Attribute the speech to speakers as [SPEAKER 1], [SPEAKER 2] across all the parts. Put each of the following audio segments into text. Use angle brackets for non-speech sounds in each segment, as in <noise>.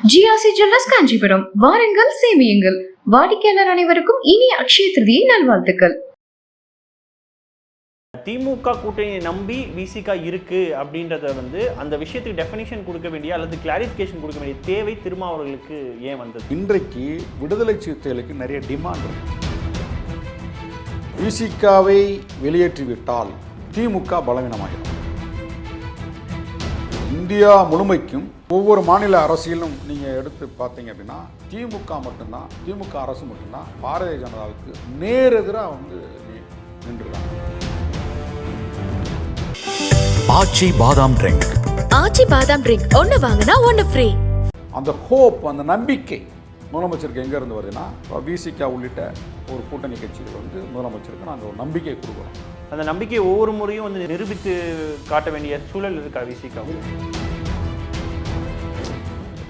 [SPEAKER 1] GRC jewellers Kanchipuram. வாருங்கள் சேமியுங்கள். வாடிக்கையாளர் அனைவருக்கும் இனிய அக்ஷய திருதியை நல்வாழ்த்துக்கள்.
[SPEAKER 2] திமுக கூட்டணியை நம்பி விசிகா இருக்கு அப்படின்றத வந்து அந்த விஷயத்துக்கு டெஃபினிஷன் கொடுக்க வேண்டிய அல்லது கிளாரிஃபிகேஷன் கொடுக்க வேண்டிய தேவை திருமாவர்களுக்கு ஏன் வந்தது?
[SPEAKER 3] இன்றைக்கு விடுதலை சிறுத்தைகளுக்கு நிறைய டிமாண்ட் இருக்கு. விசிகாவை வெளியேற்றிவிட்டால் திமுக பலவீனமாகிடும் இந்தியா முழுமைக்கும் ஒவ்வொரு மாநில அரசியலும் நீங்கள் எடுத்து பார்த்தீங்க அப்படின்னா திமுக மட்டும்தான் திமுக அரசு மட்டும்தான் பாரதிய ஜனதாவுக்கு நேரெதிராக வந்து நின்றுறாங்க
[SPEAKER 4] ஆச்சி பாதாம் ட்ரிங்க்.
[SPEAKER 5] ஆச்சி பாதாம் ட்ரிங்க். ஒன்னு வாங்கினா ஒன்னு ஃப்ரீ
[SPEAKER 3] அந்த ஹோப் அந்த நம்பிக்கை முதலமைச்சருக்கு எங்கே இருந்து வருதுன்னா விசிகா உள்ளிட்ட ஒரு கூட்டணி கட்சிகள் வந்து முதலமைச்சருக்கு நாங்கள் ஒரு நம்பிக்கை கொடுக்குறோம்.
[SPEAKER 2] அந்த நம்பிக்கையை ஒவ்வொரு முறையும் வந்து நிரூபித்து காட்ட வேண்டிய சூழல் இருக்கா விசிகா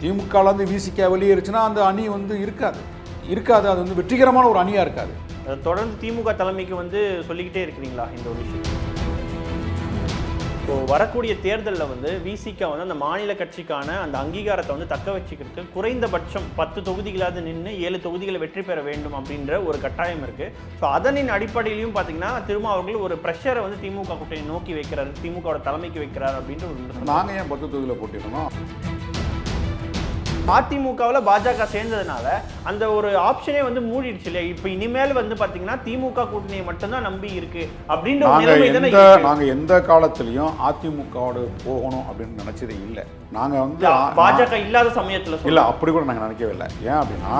[SPEAKER 3] திமுகலேருந்து விசிகா வெளியேறுச்சுன்னா அந்த அணி வந்து இருக்காது. இருக்காது. அது வந்து வெற்றிகரமான ஒரு அணியாக இருக்காது.
[SPEAKER 2] தொடர்ந்து திமுக தலைமைக்கு வந்து சொல்லிக்கிட்டே இருக்கிறீங்களா இந்த ஒரு விஷயம்? இப்போ வரக்கூடிய தேர்தலில் வந்து விசிகா வந்து அந்த மாநில கட்சிக்கான அந்த அங்கீகாரத்தை வந்து தக்க வச்சுக்கிறதுக்கு குறைந்தபட்சம் பத்து தொகுதிகளாவது நின்று ஏழு தொகுதிகளை வெற்றி பெற வேண்டும் அப்படின்ற ஒரு கட்டாயம் இருக்கு. ஸோ அதனின் அடிப்படையிலையும் பார்த்தீங்கன்னா திரும்ப அவர்கள் ஒரு ப்ரெஷரை வந்து திமுக கூட்டணி நோக்கி வைக்கிறார் திமுகவோட தலைமைக்கு வைக்கிறார் அப்படின்ற ஒரு
[SPEAKER 3] நாங்கள் ஏன் பத்து தொகுதியில் போட்டிருக்கோம்
[SPEAKER 2] அதிமுகவில் பாஜக சேர்ந்ததுனால அந்த ஒரு ஆப்ஷனே வந்து மூடிடுச்சு இல்லையா இப்போ இனிமேல் வந்து பார்த்தீங்கன்னா திமுக கூட்டணியை மட்டும்தான் நம்பி இருக்கு அப்படின்ற ஒரு
[SPEAKER 3] நாங்கள் எந்த
[SPEAKER 2] இருக்கு.
[SPEAKER 3] நாங்கள் எந்த காலத்துலேயும் அதிமுகவோடு போகணும் அப்படின்னு நினச்சதே இல்லை நாங்கள் வந்து
[SPEAKER 2] பாஜக இல்லாத சமயத்துல
[SPEAKER 3] இல்லை. அப்படி கூட நாங்கள் நினைக்கவே இல்லை ஏன் அப்படின்னா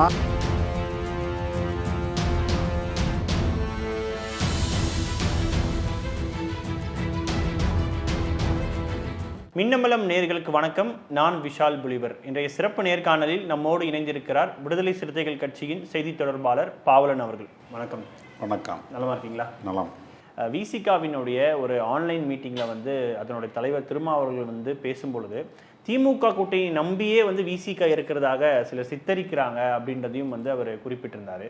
[SPEAKER 2] மின்னமலம் நேர்களுக்கு வணக்கம். நான் விஷால் புலிவர். இன்றைய சிறப்பு நேர்காணலில் நம்மோடு இணைந்திருக்கிறார் விடுதலை சிறுத்தைகள் கட்சியின் செய்தி தொடர்பாளர் பாவலன் அவர்கள். வணக்கம்.
[SPEAKER 3] வணக்கம்.
[SPEAKER 2] நலமா இருக்கீங்களா?
[SPEAKER 3] நலம்.
[SPEAKER 2] விசிகாவினுடைய ஒரு ஆன்லைன் மீட்டிங்கில் வந்து அதனுடைய தலைவர் திருமா அவர்கள் வந்து பேசும்பொழுது திமுக கூட்டணி நம்பியே வந்து விசிக இருக்கிறதாக சிலர் சித்தரிக்கிறாங்க அப்படின்றதையும் வந்து அவர் குறிப்பிட்டிருந்தார்.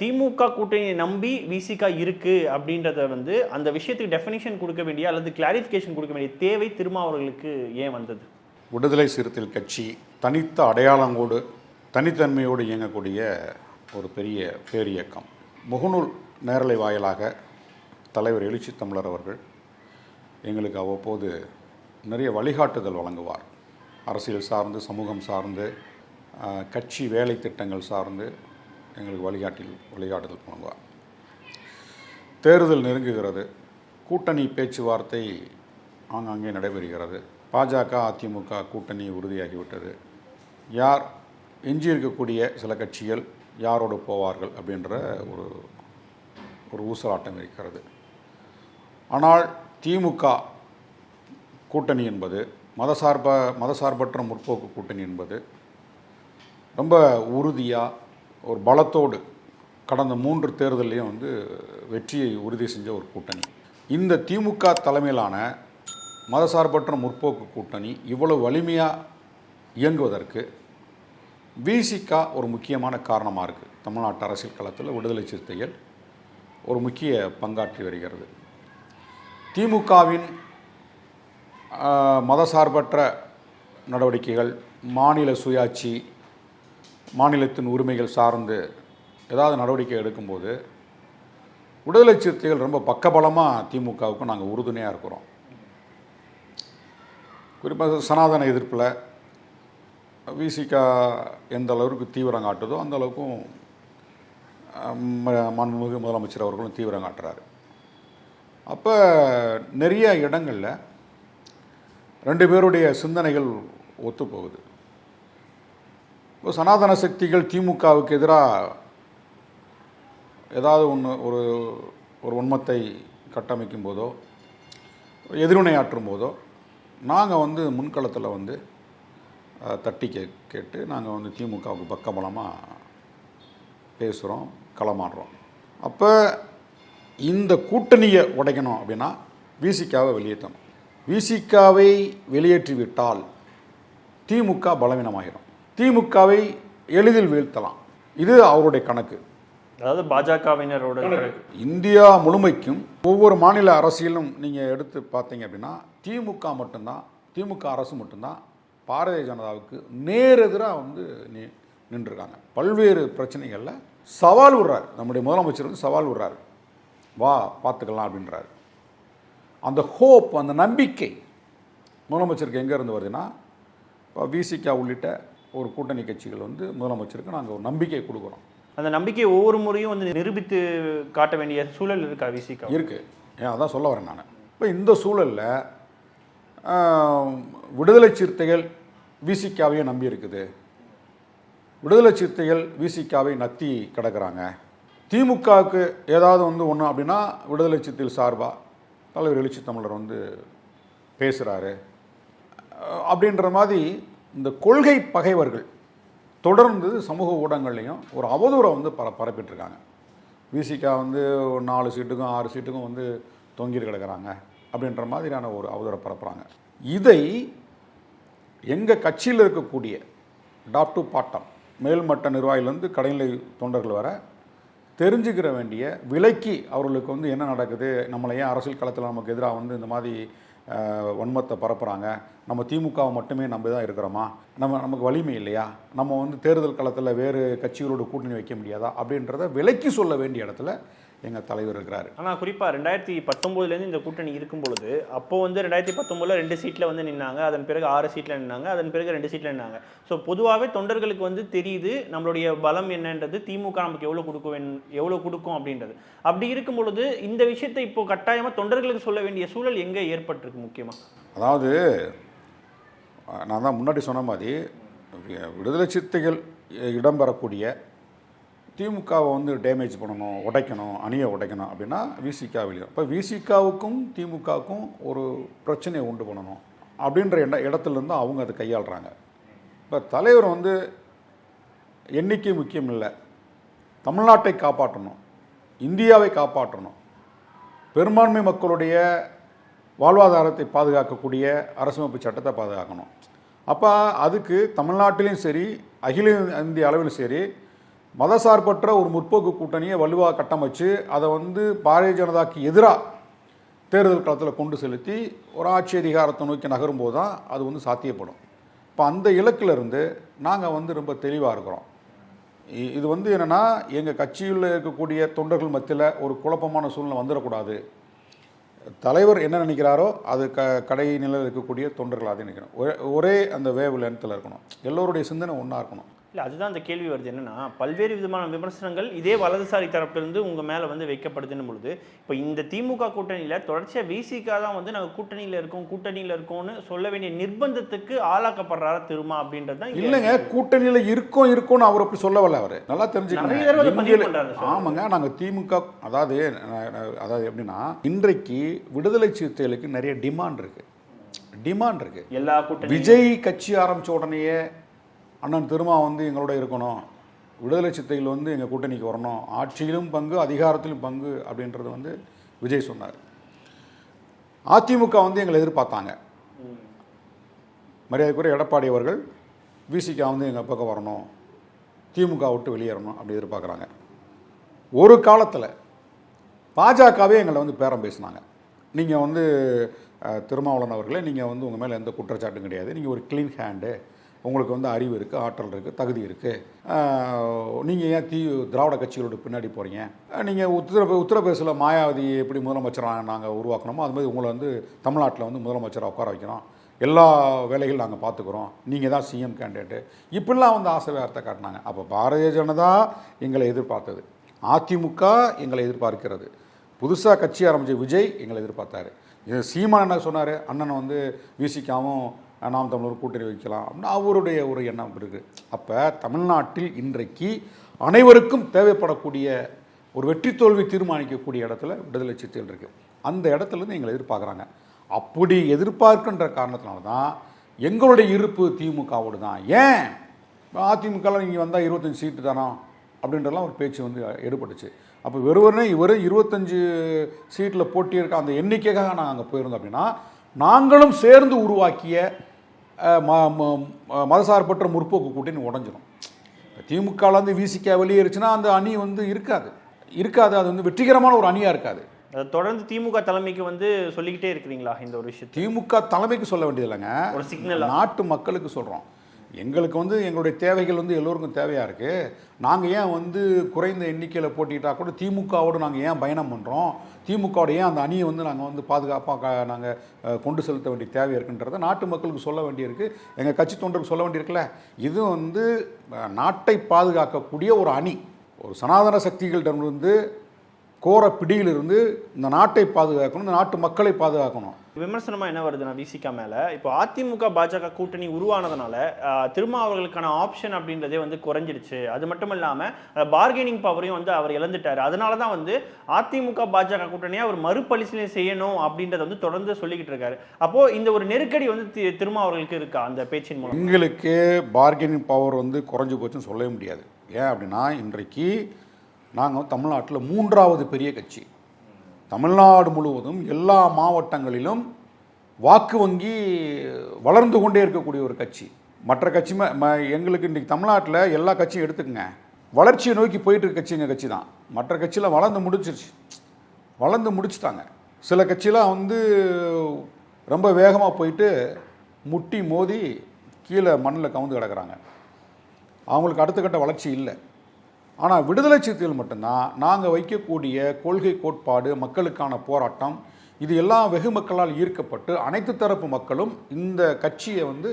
[SPEAKER 2] திமுக கூட்டணியை நம்பி விசிக இருக்கு அப்படின்றத வந்து அந்த விஷயத்துக்கு டெஃபினிஷன் கொடுக்க வேண்டிய அல்லது கிளாரிஃபிகேஷன் கொடுக்க வேண்டிய தேவை திருமா அவர்களுக்கு ஏன் வந்தது?
[SPEAKER 3] விடுதலை சிறுத்தைகள் கட்சி தனித்த அடையாளங்கோடு தனித்தன்மையோடு இயங்கக்கூடிய ஒரு பெரிய பேரியக்கம். முகநூல் நேரலை வாயிலாக தலைவர் எழுச்சி தமிழர் அவர்கள் எங்களுக்கு அவ்வப்போது நிறைய வழிகாட்டுதல் வழங்குவார். அரசியல் சார்ந்து சமூகம் சார்ந்து கட்சி வேலை திட்டங்கள் சார்ந்து எங்களுக்கு வழிகாட்டில் வழிகாட்டுதல் பண்ணுவார் தேர்தல் நெருங்குகிறது. கூட்டணி பேச்சுவார்த்தை ஆங்காங்கே நடைபெறுகிறது. பாஜக அதிமுக கூட்டணி உறுதியாகிவிட்டது. யார் எஞ்சியிருக்கக்கூடிய சில கட்சிகள் யாரோடு போவார்கள் அப்படின்ற ஒரு ஒரு ஊசலாட்டம் இருக்கிறது. ஆனால் திமுக கூட்டணி என்பது மதசார்ப மதசார்பற்ற முற்போக்கு கூட்டணி என்பது ரொம்ப உறுதியாக ஒரு பலத்தோடு கடந்த மூன்று தேர்தலையும் வந்து வெற்றியை உறுதி செஞ்ச ஒரு கூட்டணி. இந்த திமுக தலைமையிலான மதசார்பற்ற முற்போக்கு கூட்டணி இவ்வளவு வலிமையாக இயங்குவதற்கு விசிகா ஒரு முக்கியமான காரணமாக இருக்குது தமிழ்நாட்டு அரசியல் களத்தில் விடுதலை சிறுத்தைகள் ஒரு முக்கிய பங்காற்றி வருகிறது. திமுகவின் மதசார்பற்ற நடவடிக்கைகள் மாநில சுயாட்சி மாநிலத்தின் உரிமைகள் சார்ந்து ஏதாவது நடவடிக்கை எடுக்கும்போது விடுதலை சிறுத்தைகள் ரொம்ப பக்கபலமாக திமுகவுக்கும் நாங்கள் உறுதுணையாக இருக்கிறோம். குறிப்பாக சனாதன எதிர்ப்பில் விசிகா எந்த அளவுக்கு தீவிரம் காட்டுதோ அந்த அளவுக்கும் மாண்புமிகு முதலமைச்சர் அவர்களும் தீவிரம் காட்டுறாரு. அப்போ நிறைய இடங்களில் ரெண்டு பேருடைய சிந்தனைகள் ஒத்துப்போகுது. இப்போ சனாதன சக்திகள் திமுகவுக்கு எதிராக ஏதாவது ஒன்று ஒரு ஒரு உண்மத்தை கட்டமைக்கும் போதோ எதிர்வினையாற்றும் போதோ நாங்கள் வந்து முன்களத்தில் வந்து தட்டி கே கேட்டு நாங்கள் வந்து திமுகவுக்கு பக்கபலமாக பேசுகிறோம் களமாடுறோம். அப்போ இந்த கூட்டணியை உடைக்கணும் அப்படின்னா விசிக்காவை வெளியேற்றணும். விசிகாவை வெளியேற்றிவிட்டால் திமுக பலவீனமாகிடும் திமுகவை எளிதில் வீழ்த்தலாம். இது அவருடைய கணக்கு.
[SPEAKER 2] அதாவது பாஜகவினரோட
[SPEAKER 3] இந்தியா முழுமைக்கும் ஒவ்வொரு மாநில அரசியலும் நீங்கள் எடுத்து பார்த்தீங்க அப்படின்னா திமுக மட்டும்தான் திமுக அரசு மட்டும்தான் பாரதிய ஜனதாவுக்கு நேரெதிராக வந்து நி நின்றுருக்காங்க. பல்வேறு பிரச்சனைகளில் சவால் விடுறாரு. நம்முடைய முதலமைச்சர் வந்து சவால் விடுறாரு. வா பார்த்துக்கலாம் அப்படின்றாரு. அந்த ஹோப் அந்த நம்பிக்கை. முதலமைச்சருக்கு எங்கே இருந்து வருதுன்னா இப்போ விசிகா உள்ளிட்ட ஒரு கூட்டணி கட்சிகள் வந்து முதலமைச்சருக்கு நாங்கள் ஒரு நம்பிக்கை கொடுக்குறோம்.
[SPEAKER 2] அந்த நம்பிக்கையை ஒவ்வொரு முறையும் வந்து நிரூபித்து காட்ட வேண்டிய சூழல் இருக்கா விசிகா
[SPEAKER 3] இருக்குது ஏன் அதான் சொல்ல வரேன் நான். இப்போ இந்த சூழலில் விடுதலை சிறுத்தைகள் விசிகாவையே நம்பி இருக்குது. விடுதலை சிறுத்தைகள் விசிகாவை நத்தி கிடக்குறாங்க. திமுகவுக்கு ஏதாவது வந்து ஒன்று அப்படின்னா விடுதலை சிறுத்தைகள் சார்பாக தலைவர் எழுச்சி தமிழர் வந்து பேசுகிறாரு அப்படின்ற மாதிரி இந்த கொள்கை பகைவர்கள் தொடர்ந்து சமூக ஊடகங்கள்லையும் ஒரு அவதூறை வந்து பர பரப்பிட்டுருக்காங்க. விசிகா வந்து ஒரு நாலு சீட்டுக்கும் ஆறு சீட்டுக்கும் வந்து தொங்கிட்டு கிடக்கிறாங்க அப்படின்ற மாதிரியான ஒரு அவதூறை பரப்புகிறாங்க இதை எங்கள் கட்சியில் இருக்கக்கூடிய டாப் டு பாட்டம் மேல்மட்ட நிர்வாகிலேருந்து கடைநிலை தொண்டர்கள் வர தெரிஞ்சுக்கிற வேண்டிய விலைக்கு அவர்களுக்கு வந்து என்ன நடக்குது? நம்மளை ஏன் அரசியல் களத்தில் நமக்கு எதிராக வந்து இந்த மாதிரி வன்மத்தை பரப்புகிறாங்க நம்ம திமுகவை மட்டுமே நம்பி தான் இருக்கிறோமா? நம்ம நமக்கு வலிமை இல்லையா? நம்ம வந்து தேர்தல் களத்தில் வேறு கட்சிகளோட கூட்டணி வைக்க முடியாதா? அப்படின்றத விலைக்கு சொல்ல வேண்டிய இடத்துல எங்கள் தலைவர் இருக்கிறாரு.
[SPEAKER 2] ஆனால் குறிப்பாக ரெண்டாயிரத்தி பத்தொம்போதுலேருந்து இந்த கூட்டணி இருக்கும் பொழுது அப்போ வந்து ரெண்டாயிரத்தி பத்தொம்போதில் ரெண்டு சீட்டில் வந்து நின்னாங்க அதன் பிறகு ஆறு சீட்டில் நின்னாங்க அதன் பிறகு ரெண்டு சீட்டில் நின்னாங்க. ஸோ பொதுவாகவே தொண்டர்களுக்கு வந்து தெரியுது நம்மளுடைய பலம் என்னன்றது திமுக நமக்கு எவ்வளோ கொடுக்க எவ்வளோ கொடுக்கும் அப்படின்றது. அப்படி இருக்கும் பொழுது இந்த விஷயத்தை இப்போ கட்டாயமாக தொண்டர்களுக்கு சொல்ல வேண்டிய சூழல் எங்கே ஏற்பட்டிருக்கு முக்கியமாக
[SPEAKER 3] அதாவது நான் தான் முன்னாடி சொன்ன மாதிரி விடுதலை சிறுத்தைகள் இடம்பெறக்கூடிய திமுகவை வந்து டேமேஜ் பண்ணணும் உடைக்கணும் அணியை உடைக்கணும் அப்படின்னா விசிகா வெளியே. இப்போ விசிகாவுக்கும் திமுகவுக்கும் ஒரு பிரச்சனையை உண்டு பண்ணணும் அப்படின்ற இட இடத்துலேருந்து அவங்க அதை கையாளுறாங்க. இப்போ தலைவர் வந்து எண்ணிக்கை முக்கியம் இல்லை. தமிழ்நாட்டை காப்பாற்றணும் இந்தியாவை காப்பாற்றணும் பெரும்பான்மை மக்களுடைய வாழ்வாதாரத்தை பாதுகாக்கக்கூடிய அரசமைப்பு சட்டத்தை பாதுகாக்கணும். அப்போ அதுக்கு தமிழ்நாட்டிலையும் சரி அகில இந்திய அளவிலும் சரி மதசார்பற்ற ஒரு முற்போக்கு கூட்டணியை வலுவாக கட்டமைச்சு அதை வந்து பாரதிய ஜனதாக்கு எதிராக தேர்தல் களத்தில் கொண்டு செலுத்தி ஒரு ஆட்சி அதிகாரத்தை நோக்கி நகரும்போது தான் அது வந்து சாத்தியப்படும். இப்போ அந்த இலக்கிலிருந்து நாங்கள் வந்து ரொம்ப தெளிவாக இருக்கிறோம். இது வந்து என்னென்னா எங்கள் கட்சியில் இருக்கக்கூடிய தொண்டர்கள் மத்தியில் ஒரு குழப்பமான சூழ்நிலை வந்துடக்கூடாது. தலைவர் என்ன நினைக்கிறாரோ அது க கடை நிலையில் இருக்கக்கூடிய தொண்டர்கள் அதை நினைக்கணும். ஒரே ஒரே அந்த வேவ் லென்த்தில் இருக்கணும். எல்லோருடைய சிந்தனை ஒன்றா இருக்கணும்.
[SPEAKER 2] இல்லை அதுதான் அந்த கேள்வி வருது. என்னன்னா பல்வேறு விதமான விமர்சனங்கள் இதே வலதுசாரி தரப்பிலிருந்து உங்கள் மேலே வந்து வைக்கப்படுதுன்னு பொழுது இப்போ இந்த திமுக கூட்டணியில் தொடர்ச்சியாக விசிகா தான் வந்து நாங்கள் கூட்டணியில் இருக்கோம் கூட்டணியில் இருக்கோம்னு சொல்ல வேண்டிய நிர்பந்தத்துக்கு ஆளாக்கப்படுறாரா திருமா அப்படின்றது தான்
[SPEAKER 3] இல்லைங்க கூட்டணியில் இருக்கோம் இருக்கோம்னு அவர் அப்படி சொல்ல வரல அவர். நல்லா தெரிஞ்சுக்கணும். ஆமாங்க நாங்கள் திமுக அதாவது அதாவது எப்படின்னா இன்றைக்கு விடுதலை சிறுத்தைகளுக்கு நிறைய டிமாண்ட் இருக்கு. டிமாண்ட் இருக்கு.
[SPEAKER 2] எல்லா கூட்டணி
[SPEAKER 3] விஜய் கட்சி ஆரம்பித்த உடனேயே அண்ணன் திருமா வந்து எங்களோட இருக்கணும். விடுதலை சித்தைகள் வந்து எங்கள் கூட்டணிக்கு வரணும். ஆட்சியிலும் பங்கு அதிகாரத்திலும் பங்கு அப்படின்றது வந்து விஜய் சொன்னார். அதிமுக வந்து எங்களை எதிர்பார்த்தாங்க. மரியாதைக்குரிய எடப்பாடி அவர்கள் விசிகா வந்து எங்கள் பக்கம் வரணும். திமுக விட்டு வெளியேறணும் அப்படி எதிர்பார்க்குறாங்க. ஒரு காலத்தில் பாஜகவே எங்களை வந்து பேரம் பேசினாங்க. நீங்கள் வந்து அஹ், திருமாவளவன் அவர்களே நீங்கள் வந்து உங்கள் மேலே எந்த குற்றச்சாட்டும் கிடையாது. நீங்கள் ஒரு க்ளீன் ஹேண்டு உங்களுக்கு வந்து அறிவு இருக்குது ஆற்றல் இருக்குது தகுதி இருக்குது நீங்கள் ஏன் தீ திராவிட கட்சிகளோட பின்னாடி போகிறீங்க நீங்கள் உத்தர உத்தரப்பிரதேசில் மாயாவதி எப்படி முதலமைச்சராக நாங்கள் உருவாக்கணுமோ அது மாதிரி உங்களை வந்து தமிழ்நாட்டில் வந்து முதலமைச்சராக உட்கார வைக்கிறோம். எல்லா வேலைகளும் நாங்கள் பார்த்துக்குறோம். நீங்கள் தான் சிஎம் கேண்டிடேட்டு இப்படிலாம் வந்து ஆசை வார்த்தை காட்டினாங்க. அப்போ பாரதிய ஜனதா எங்களை எதிர்பார்த்தது. அதிமுக எங்களை எதிர்பார்க்கிறது. புதுசாக கட்சி ஆரம்பித்த விஜய் எங்களை எதிர்பார்த்தாரு. சீமான் என்ன சொன்னார்? அண்ணன் வந்து விசிக்காவும் நாம் தமிழர் கூட்டணி வைக்கலாம் அப்படின்னு அவருடைய ஒரு எண்ணம் இருக்குது அப்போ தமிழ்நாட்டில் இன்றைக்கு அனைவருக்கும் தேவைப்படக்கூடிய ஒரு வெற்றி தோல்வி தீர்மானிக்கக்கூடிய இடத்துல விடுதலை சிறுத்தைகள் இருக்குது அந்த இடத்துலேருந்து எங்களை எதிர்பார்க்குறாங்க. அப்படி எதிர்பார்க்கின்ற காரணத்தினால தான் எங்களுடைய இருப்பு திமுகவோடு தான். ஏன்? அதிமுகவில் நீங்கள் வந்தால் இருபத்தஞ்சி சீட்டு தானோ? அப்படின்றலாம் ஒரு பேச்சு வந்து எடுபட்டுச்சு அப்போ வெறுவனே இவர் இருபத்தஞ்சு சீட்டில் போட்டியிருக்க. அந்த எண்ணிக்கைக்காக நாங்கள் அங்கே போயிருந்தோம் அப்படின்னா நாங்களும் சேர்ந்து உருவாக்கிய மதசார்பற்ற முற்போக்கு கூட்டணி உடஞ்சிரும். திமுகலேருந்து விசிகா வெளியேறுச்சுன்னா அந்த அணி வந்து இருக்காது. இருக்காது. அது வந்து வெற்றிகரமான ஒரு அணியாக இருக்காது.
[SPEAKER 2] அதை தொடர்ந்து திமுக தலைமைக்கு வந்து சொல்லிக்கிட்டே இருக்கிறீங்களா இந்த ஒரு விஷயத்தை?
[SPEAKER 3] திமுக தலைமைக்கு சொல்ல வேண்டியது இல்லைங்க
[SPEAKER 2] ஒரு ஆ?
[SPEAKER 3] நாட்டு மக்களுக்கு சொல்கிறோம் எங்களுக்கு வந்து எங்களுடைய தேவைகள் வந்து எல்லோருக்கும் தேவையாக இருக்குது நாங்கள் ஏன் வந்து குறைந்த எண்ணிக்கையில் போட்டிக்கிட்டால் கூட திமுகவோடு நாங்கள் ஏன் பயணம் பண்ணுறோம் திமுகவோட ஏன் அந்த அணியை வந்து நாங்கள் வந்து பாதுகாப்பாக நாங்கள் கொண்டு செலுத்த வேண்டிய தேவை இருக்குன்றத நாட்டு மக்களுக்கு சொல்ல வேண்டியிருக்கு. எங்கள் கட்சி தொண்டருக்கு சொல்ல வேண்டியிருக்குல்ல. இது வந்து நாட்டை பாதுகாக்கக்கூடிய ஒரு அணி. ஒரு சனாதன சக்திகளிடமிருந்து கோர பிடியிலிருந்து இந்த நாட்டை பாதுகாக்கணும் இந்த நாட்டு மக்களை பாதுகாக்கணும்.
[SPEAKER 2] விமர்சனமாக என்ன வருதுன்னா விசிகா மேலே. இப்போ அதிமுக பாஜக கூட்டணி உருவானதுனால திருமாவர்களுக்கான ஆப்ஷன் அப்படின்றதே வந்து குறைஞ்சிருச்சு அது மட்டும் இல்லாமல் பார்கெனிங் பவரையும் வந்து அவர் இழந்துட்டார். அதனால தான் வந்து அதிமுக பாஜக கூட்டணியை அவர் மறுபரிசீலனை செய்யணும் அப்படின்றத வந்து தொடர்ந்து சொல்லிக்கிட்டு இருக்காரு. அப்போ இந்த ஒரு நெருக்கடி வந்து தி- திருமாவர்களுக்கு இருக்கா? அந்த பேச்சின் மூலம்.
[SPEAKER 3] எங்களுக்கு பார்கெனிங் பவர் வந்து குறைஞ்சு போச்சுன்னு சொல்லவே முடியாது. ஏன் அப்படின்னா இன்றைக்கு நாங்கள் தமிழ்நாட்டில் மூன்றாவது பெரிய கட்சி. தமிழ்நாடு முழுவதும் எல்லா மாவட்டங்களிலும் வாக்கு வங்கி வளர்ந்து கொண்டே இருக்கக்கூடிய ஒரு கட்சி. மற்ற கட்சி ம- ம- எங்களுக்கு இன்றைக்கி தமிழ்நாட்டில் எல்லா கட்சியும் எடுத்துக்கங்க. வளர்ச்சியை நோக்கி போயிட்டு இருக்க கட்சி எங்கள் கட்சி தான். மற்ற கட்சியில் வளர்ந்து முடிச்சிருச்சு. வளர்ந்து முடிச்சுட்டாங்க. சில கட்சியெலாம் வந்து ரொம்ப வேகமாக போயிட்டு முட்டி மோதி கீழே மண்ணில் கவுந்து கிடக்கிறாங்க. அவங்களுக்கு அடுத்த கட்ட வளர்ச்சி இல்லை. ஆனால் விடுதலை சிறுத்தைகள் மட்டும்தான். நாங்கள் வைக்கக்கூடிய கொள்கை கோட்பாடு மக்களுக்கான போராட்டம் இது எல்லாம் வெகு மக்களால் ஈர்க்கப்பட்டு அனைத்து தரப்பு மக்களும் இந்த கட்சியை வந்து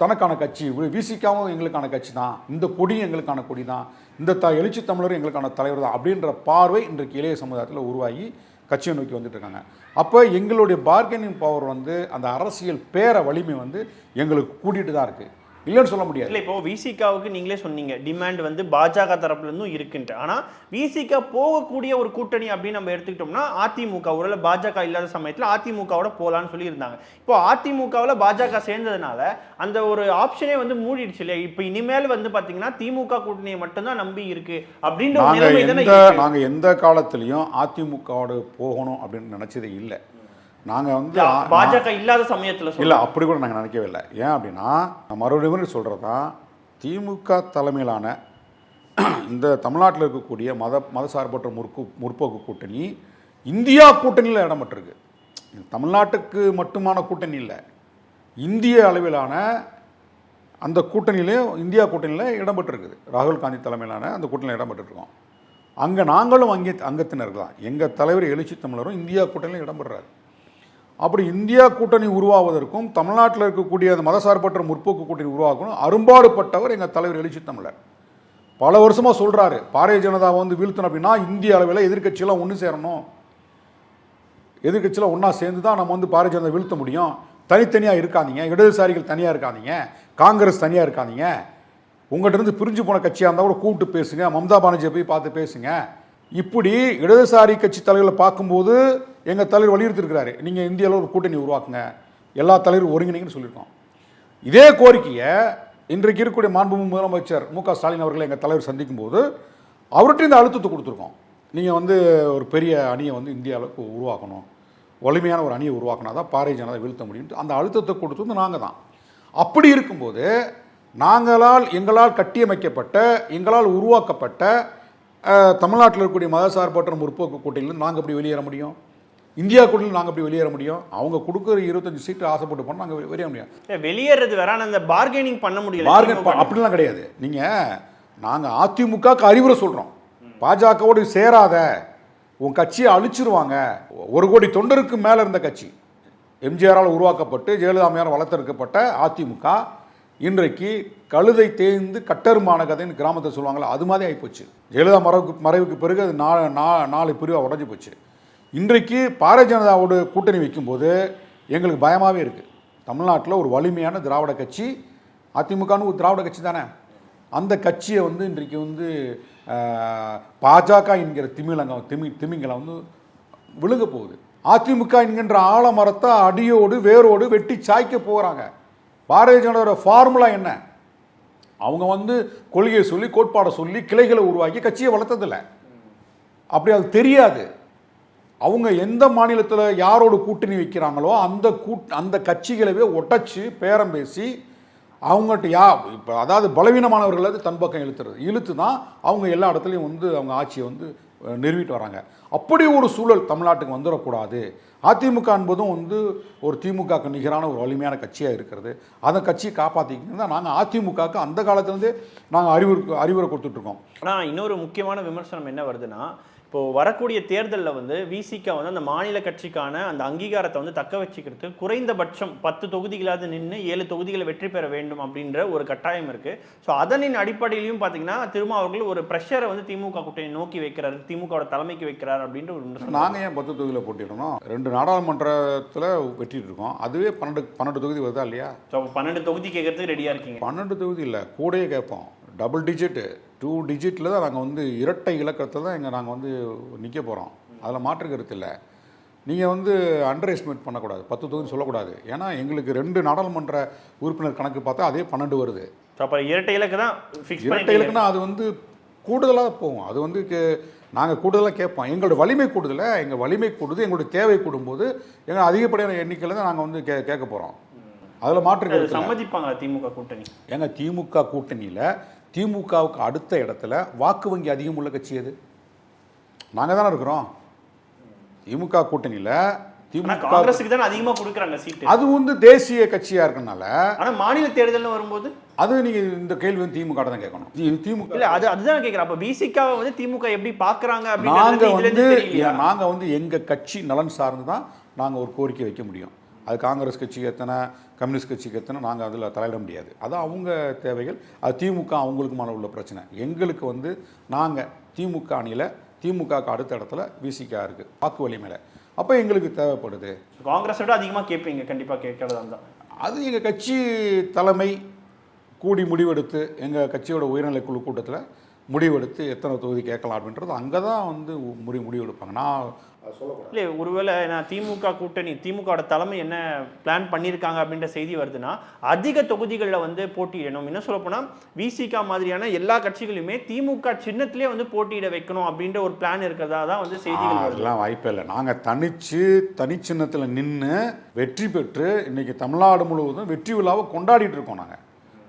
[SPEAKER 3] தனக்கான கட்சி விசிக்காவும் எங்களுக்கான கட்சி தான். இந்த கொடியும் எங்களுக்கான கொடி தான். இந்த த எழுச்சி தமிழரும் எங்களுக்கான தலைவர் தான் அப்படின்ற பார்வை இன்றைக்கு இளைய சமுதாயத்தில் உருவாகி கட்சியை நோக்கி வந்துட்டு இருக்காங்க. அப்போ எங்களுடைய பார்கெனிங் பவர் வந்து அந்த அரசியல் பேர வலிமை வந்து எங்களுக்கு கூட்டிகிட்டு தான் இருக்குது இல்லைன்னு சொல்ல முடியாது.
[SPEAKER 2] இல்ல இப்போ விசிகாவுக்கு நீங்களே சொன்னீங்க டிமாண்ட் வந்து பாஜக தரப்புல இருந்தும் இருக்குன்ட்டு. ஆனா விசிகா போகக்கூடிய ஒரு கூட்டணி அப்படின்னு நம்ம எடுத்துக்கிட்டோம்னா அதிமுக ஒருவேளை பாஜக இல்லாத சமயத்துல அதிமுகவோட போலான்னு சொல்லி இருந்தாங்க இப்போ அதிமுகவுல பாஜக சேர்ந்ததுனால அந்த ஒரு ஆப்ஷனே வந்து மூடிடுச்சு இல்லையா? இப்போ இனிமேல் வந்து பாத்தீங்கன்னா திமுக கூட்டணியை மட்டும்தான் நம்பி இருக்கு அப்படின்ற ஒரு.
[SPEAKER 3] நாங்கள் எந்த காலத்துலேயும் அதிமுகவோட போகணும் அப்படின்னு நினச்சதே இல்லை. நாங்கள் வந்து
[SPEAKER 2] பாஜக இல்லாத சமயத்துல
[SPEAKER 3] இல்லை அப்படி கூட நாங்கள் நினைக்கவே இல்லை. ஏன் அப்படின்னா நான் மறுபடியும் சொல்கிறது தான் திமுக தலைமையிலான <clears throat> இந்த தமிழ்நாட்டில் இருக்கக்கூடிய மத மதசார்பற்ற முற்பு முற்போக்கு கூட்டணி இந்தியா கூட்டணியில் இடம் பெற்றிருக்கு இது தமிழ்நாட்டுக்கு மட்டுமான கூட்டணி இல்லை. இந்திய அளவிலான அந்த கூட்டணியிலையும் இந்தியா கூட்டணியில் இடம் பெற்றிருக்குது ராகுல் காந்தி தலைமையிலான அந்த கூட்டணியில் இடம் பெற்றிருக்கோம் அங்கே நாங்களும் அங்கே அங்கத்தினர் தான். எங்கள் தலைவர் எழுச்சி தமிழரும் இந்தியா கூட்டணியில் இடம் பெறுறாரு அப்படி இந்தியா கூட்டணி உருவாவதற்கும் தமிழ்நாட்டில் இருக்கக்கூடிய அந்த மதசார்பற்ற முற்போக்கு கூட்டணி உருவாக்கணும். அரும்பாடுபட்டவர் எங்கள் தலைவர் எழுச்சி தமிழர். பல வருஷமாக சொல்கிறாரு பாரதிய ஜனதாவை வந்து வீழ்த்தணும் அப்படின்னா இந்திய அளவில் எதிர்கட்சியெல்லாம் ஒன்று சேரணும். எதிர்க்கட்சியில் ஒன்றா சேர்ந்து தான் நம்ம வந்து பாரதிய ஜனதா வீழ்த்த முடியும். தனித்தனியாக இருக்காதீங்க. இடதுசாரிகள் தனியாக இருக்காதீங்க. காங்கிரஸ் தனியாக இருக்காதீங்க. உங்கள்கிட்ட இருந்து பிரிஞ்சு போன கட்சியாக இருந்தால் கூட கூப்பிட்டு பேசுங்க. மம்தா பானர்ஜியை போய் பார்த்து பேசுங்க. இப்படி இடதுசாரி கட்சி தலைவர்களை பார்க்கும்போது எங்கள் தலைவர் வலியுறுத்திருக்கிறாரு நீங்கள் இந்தியாவில் ஒரு கூட்டணி உருவாக்குங்க. எல்லா தலைவரும் ஒருங்கிணைங்கன்னு சொல்லியிருக்கோம். இதே கோரிக்கையை இன்றைக்கு இருக்கக்கூடிய மாண்புமிகு முதலமைச்சர் மு க ஸ்டாலின் அவர்களை எங்கள் தலைவர் சந்திக்கும் போது அவர்கிட்ட இந்த அழுத்தத்தை கொடுத்துருக்கோம். நீங்கள் வந்து ஒரு பெரிய அணியை வந்து இந்தியாவுக்கு உருவாக்கணும். வலிமையான ஒரு அணியை உருவாக்கினா தான் பாரதிய ஜனதா வீழ்த்த முடியும் அந்த அழுத்தத்தை கொடுத்தது நாங்கள் தான். அப்படி இருக்கும்போது நாங்களால் எங்களால் கட்டியமைக்கப்பட்ட எங்களால் உருவாக்கப்பட்ட தமிழ்நாட்டில் இருக்கக்கூடிய மதசார்பற்ற முற்போக்கு கூட்டணியிலிருந்து நாங்கள் எப்படி வெளியேற முடியும்? இந்தியா கூட்டணியில் நாங்கள் எப்படி வெளியேற முடியும்? அவங்க கொடுக்குற இருபத்தஞ்சு சீட்டு ஆசைப்பட்டு போனால் நாங்கள் வெளியேற முடியும்
[SPEAKER 2] வெளியேறது வேற அந்த பார்கெனிங் பண்ண முடியல.
[SPEAKER 3] பார்கன். அப்படிலாம் கிடையாது. நீங்கள் நாங்கள் அதிமுகக்கு அறிவுரை சொல்கிறோம் பாஜகவோடு சேராத உன் கட்சியை அழிச்சிருவாங்க. ஒரு கோடி தொண்டருக்கு மேலே இருந்த கட்சி. எம்ஜிஆரால் உருவாக்கப்பட்டு ஜெயலலிதாமையார் வளர்த்தெடுக்கப்பட்ட அதிமுக. இன்றைக்கு கழுதை தேய்ந்து கட்டருமான கதைன்னு கிராமத்தை சொல்லுவாங்களே அது மாதிரி ஆகிப்போச்சு ஜெயலலிதா மறைவுக்கு மறைவுக்கு பிறகு அது நா நா- நாலு பிரிவாக உடஞ்சி போச்சு. இன்றைக்கு பாரதிய ஜனதாவோட கூட்டணி வைக்கும்போது எங்களுக்கு பயமாகவே இருக்குது தமிழ்நாட்டில் ஒரு வலிமையான திராவிட கட்சி அதிமுகன்னு ஒரு திராவிட கட்சி தானே. அந்த கட்சியை வந்து இன்றைக்கு வந்து பாஜக என்கிற திமிழங்கம் திமி திமிங்கலம் வந்து விழுங்க போகுது. அதிமுக என்கின்ற ஆலமரத்தை அடியோடு வேரோடு வெட்டி சாய்க்க போகிறாங்க பாரதிய ஜனதாவோட ஃபார்முலா என்ன? அவங்க வந்து கொள்கையை சொல்லி கோட்பாடை சொல்லி கிளைகளை உருவாக்கி கட்சியை வளர்த்ததில்லை. அப்படி அது தெரியாது. அவங்க எந்த மாநிலத்தில் யாரோட கூட்டணி வைக்கிறாங்களோ அந்த கூட் அந்த கட்சிகளவே ஒட்டச்சு பேரம் பேசி அவங்ககிட்ட யா இப்போ அதாவது பலவீனமானவர்களை தன் பக்கம் இழுத்துறது இழுத்து தான் அவங்க எல்லா இடத்துலையும் வந்து அவங்க ஆட்சியை வந்து நிறுவிட்டு வராங்க. அப்படி ஒரு சூழல் தமிழ்நாட்டுக்கு வந்துடக்கூடாது. அதிமுக என்பதும் வந்து ஒரு திமுகக்கு நிகரான ஒரு வலிமையான கட்சியாக இருக்கிறது. அந்த கட்சியை காப்பாற்றிக்கணும் தான் நாங்கள் அதிமுகவுக்கு அந்த காலத்துலேருந்தே நாங்கள் அறிவுரை அறிவுரை கொடுத்துட்ருக்கோம்
[SPEAKER 2] ஆனால் இன்னொரு முக்கியமான விமர்சனம் என்ன வருதுன்னா இப்போ வரக்கூடிய தேர்தலில் வந்து விசிகா வந்து அந்த மாநில கட்சிக்கான அந்த அங்கீகாரத்தை வந்து தக்க வச்சுக்கிறதுக்கு குறைந்தபட்சம் பத்து தொகுதிகளாவது நின்று ஏழு தொகுதிகளை வெற்றி பெற வேண்டும் அப்படின்ற ஒரு கட்டாயம் இருக்கு. ஸோ அதனின் அடிப்படையிலையும் பார்த்தீங்கன்னா திருமாவர்கள் ஒரு ப்ரெஷரை வந்து திமுக கூட்டணி நோக்கி வைக்கிறாரு திமுகவோட தலைமைக்கு வைக்கிறார் அப்படின்ற ஒரு
[SPEAKER 3] நாங்கள் ஏன் பத்து தொகுதியில் போட்டிடணும் ரெண்டு நாடாளுமன்றத்தில் வெற்றிட்டு இருக்கோம். அதுவே பன்னெண்டு பன்னெண்டு தொகுதி வருதா இல்லையா?
[SPEAKER 2] ஸோ பன்னெண்டு தொகுதி கேட்கறதுக்கு ரெடியாக இருக்கீங்க.
[SPEAKER 3] பன்னெண்டு தொகுதி இல்லை கூடயே கேட்போம். டபுள் டிஜிட்டு டூ டிஜிட்டில் தான் நாங்கள் வந்து இரட்டை இலக்கத்தை தான் இங்கே நாங்கள் வந்து நிற்க போகிறோம் அதில் மாற்று கருத்து இல்லை. நீங்கள் வந்து அண்டர் எஸ்டிமேட் பண்ணக்கூடாது. பத்து தொகுதி சொல்லக்கூடாது. ஏன்னா எங்களுக்கு ரெண்டு நாடாளுமன்ற உறுப்பினர் கணக்கு பார்த்தா அதே பன்னெண்டு வருது.
[SPEAKER 2] அப்போ இரட்டை இலக்கு தான்
[SPEAKER 3] இரட்டை இலக்குனா அது வந்து கூடுதலாக போகும். அது வந்து நாங்கள் கூடுதலாக கேட்போம். எங்களோட வலிமை கூடுதல. எங்கள் வலிமை கூடுது. எங்களுடைய தேவை கூடும்போது எங்கள் அதிகப்படியான எண்ணிக்கையில் தான் நாங்கள் வந்து கே கேட்க போகிறோம் அதில் மாற்று.
[SPEAKER 2] சம்மதிப்பாங்களா திமுக கூட்டணி?
[SPEAKER 3] ஏங்க திமுக கூட்டணியில் திமுகவுக்கு அடுத்த இடத்துல வாக்கு வங்கி அதிகம் உள்ள கட்சி எது? நாங்கள் தானே இருக்கிறோம். திமுக கூட்டணியில்
[SPEAKER 2] காங்கிரஸுக்கு தானே அதிகமா கொடுக்குறாங்க சீட்டு.
[SPEAKER 3] அது வந்து தேசிய கட்சியாக இருக்கனால
[SPEAKER 2] ஆனா மாநில தேர்தல்னு வரும்போது?
[SPEAKER 3] அது நீங்கள் இந்த கேள்வி வந்து திமுக தான் கேட்கணும். திமுக
[SPEAKER 2] இல்ல அது அதுதான் கேக்குறேன் அப்ப பிசிகாவை வந்து திமுக எப்படி பாக்குறாங்க
[SPEAKER 3] நாங்கள் வந்து நாங்கள் வந்து எங்கள் கட்சி நலன் சார்ந்து தான் நாங்கள் ஒரு கோரிக்கை வைக்க முடியும். அது காங்கிரஸ் கட்சிக்கு எத்தனை கம்யூனிஸ்ட் கட்சிக்கு எத்தனை நாங்கள் அதில் தலையிட முடியாது. அது அவங்க தேவைகள் அது திமுக அவங்களுக்குமான உள்ள பிரச்சனை. எங்களுக்கு வந்து நாங்கள் திமுக அணியில் திமுகவுக்கு அடுத்த இடத்துல விசிகா இருக்குது வாக்கு வலிமையில் அப்போ எங்களுக்கு தேவைப்படுது.
[SPEAKER 2] காங்கிரஸ் விட அதிகமா கேட்பீங்க கண்டிப்பா கேட்கறதா இருந்தா.
[SPEAKER 3] அது எங்கள் கட்சி தலைமை கூடி முடிவெடுத்து எங்கள் கட்சியோட உயர்நிலை குழு கூட்டத்தில் முடிவெடுத்து எத்தனை தொகுதி கேட்கலாம் அப்படின்றது அங்கே தான் வந்து முடி முடிவெடுப்பாங்க. நான் சொல்லக்கூடாது.
[SPEAKER 2] இல்ல ஒருவேளை நான் திமுக கூட்டணி திமுகவோட தலைமை என்ன பிளான் பண்ணியிருக்காங்க அப்படின்ற செய்தி வருதுன்னா அதிக தொகுதிகளில் வந்து போட்டியிடணும். இன்னும் சொல்ல போனா விசிகா மாதிரியான எல்லா கட்சிகளுமே திமுக சின்னத்திலே வந்து போட்டியிட வைக்கணும் அப்படின்ற ஒரு பிளான் இருக்கிறதா தான் வந்து செய்திகள்
[SPEAKER 3] அதெல்லாம் வாய்ப்பே இல்லை. நாங்கள் தனிச்சு தனிச்சின்னத்தில் நின்று வெற்றி பெற்று இன்னைக்கு தமிழ்நாடு முழுவதும் வெற்றி விழாவை கொண்டாடிட்டு இருக்கோம் நாங்கள்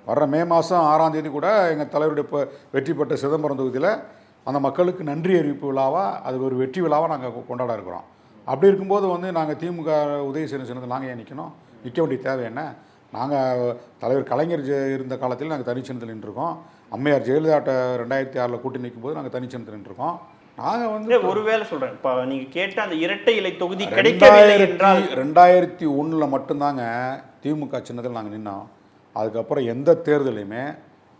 [SPEAKER 3] வர்ற மே மாதம் ஆறாம் தேதி கூட எங்கள் தலைவருடைய இப்போ வெற்றி பெற்ற சிதம்பரம் தொகுதியில் அந்த மக்களுக்கு நன்றி அறிவிப்பு விழாவாக அது ஒரு வெற்றி விழாவாக நாங்கள் கொண்டாட இருக்கிறோம். அப்படி இருக்கும்போது வந்து நாங்கள் திமுக உதவி செய்யணும் சின்னத்தில் நாங்கள் ஏன் நிற்கணும் நிற்க வேண்டிய தேவை என்ன? நாங்கள் தலைவர் கலைஞர் ஜெ- இருந்த காலத்தில் நாங்கள் தனிச்சின்னத்தில் நின்றுருக்கோம். அம்மையார் ஜெயலலிதாட்ட ரெண்டாயிரத்தி ஆறில் கூட்டி நிற்கும் போது நாங்கள் தனிச்சின்னத்தில் நின்றுருக்கோம். நாங்கள் வந்து
[SPEAKER 2] ஒருவேளை சொல்றேன். இப்ப நீங்க கேட்ட அந்த இரட்டை இலை தொகுதி கிடைக்கவில்லை என்றால்
[SPEAKER 3] ரெண்டாயிரத்தி ரெண்டாயிரத்தி ஒன்றில் மட்டும்தாங்க திமுக சின்னத்தில் நாங்கள் நின்னோம். அதுக்கப்புறம் எந்த தேர்தலையுமே